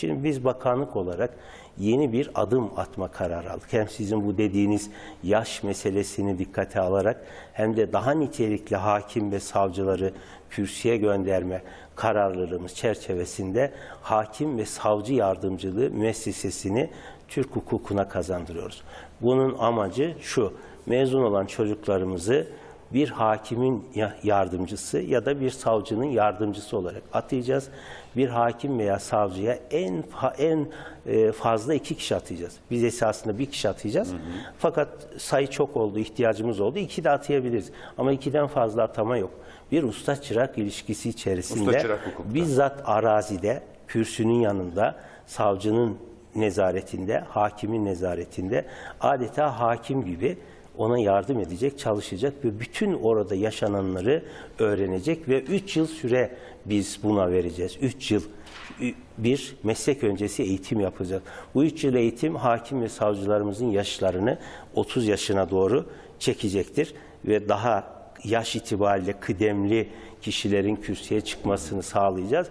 Şimdi biz bakanlık olarak yeni bir adım atma kararı aldık. Hem sizin bu dediğiniz yaş meselesini dikkate alarak hem de daha nitelikli hakim ve savcıları kürsüye gönderme kararlarımız çerçevesinde hakim ve savcı yardımcılığı müessesesini Türk hukukuna kazandırıyoruz. Bunun amacı şu, mezun olan çocuklarımızı bir hakimin ya- yardımcısı ya da bir savcının yardımcısı olarak atayacağız. Bir hakim veya savcıya en en e, fazla iki kişi atayacağız. Biz esasında bir kişi atayacağız. Fakat sayı çok oldu, ihtiyacımız oldu. İki de atayabiliriz. Ama ikiden fazla atama yok. Bir usta çırak ilişkisi içerisinde Usta bizzat arazide, kürsünün yanında, savcının nezaretinde, hakimin nezaretinde adeta hakim gibi ona yardım edecek, çalışacak ve bütün orada yaşananları öğrenecek ve 3 yıl süre biz buna vereceğiz. 3 yıl bir meslek öncesi eğitim yapacak. Bu 3 yıl eğitim hakim ve savcılarımızın yaşlarını 30 yaşına doğru çekecektir ve daha yaş itibariyle kıdemli kişilerin kürsüye çıkmasını sağlayacağız.